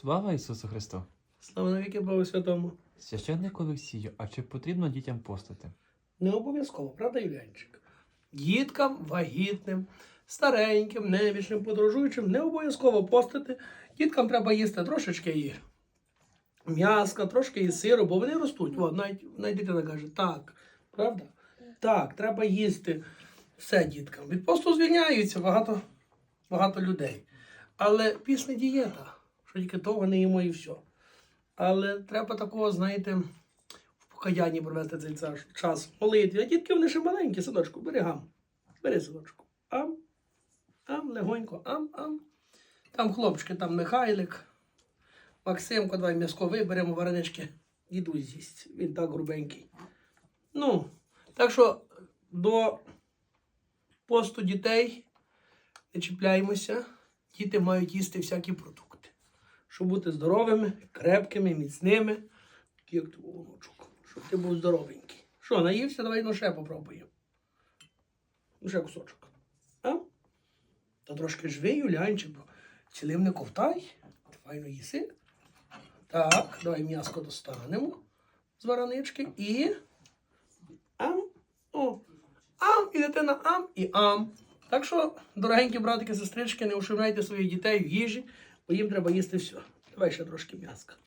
Слава Ісусу Христу! Слава навіки Богу Святому. Священник Олексію, а чи потрібно дітям постити? Не обов'язково, правда, Юлянчик? Діткам, вагітним, стареньким, немічним, подорожуючим не обов'язково постити. Діткам треба їсти трошечки і м'яска, трошки і сиру, бо вони ростуть. О, навіть, навіть дитина каже, так, правда? Так, треба їсти все діткам. Від посту звільняються багато, багато людей. Але пісня дієта, тільки того не їмо і все. Але треба такого, знаєте, в покаянні провести цей час молитві. А дітки вони ще маленькі, садочку, бери гам. Бери садочку. Ам, ам, легонько, ам, ам. Там хлопчики, там Михайлик, Максимко, давай м'яско виберемо варенички. Дідусь з'їсть. Він так грубенький. Ну, так що до посту дітей не чіпляємося. Діти мають їсти всякі продукти. Щоб бути здоровими, крепкими, міцними. Як твій онучок. Щоб ти був здоровенький. Що, наївся? Давай ну ще попробуємо. Ну, ще кусочок. А? Та трошки жви, Юлянчик, бо цілим не ковтай. Файно їси. Так, давай м'яско достанемо з варанички і. Ам. О. Ам, і дитина ам і ам. Так що, дорогенькі братики, сестрички, не ушивляйте своїх дітей в їжі, бо їм треба їсти все. Давай ще трошки м'яска.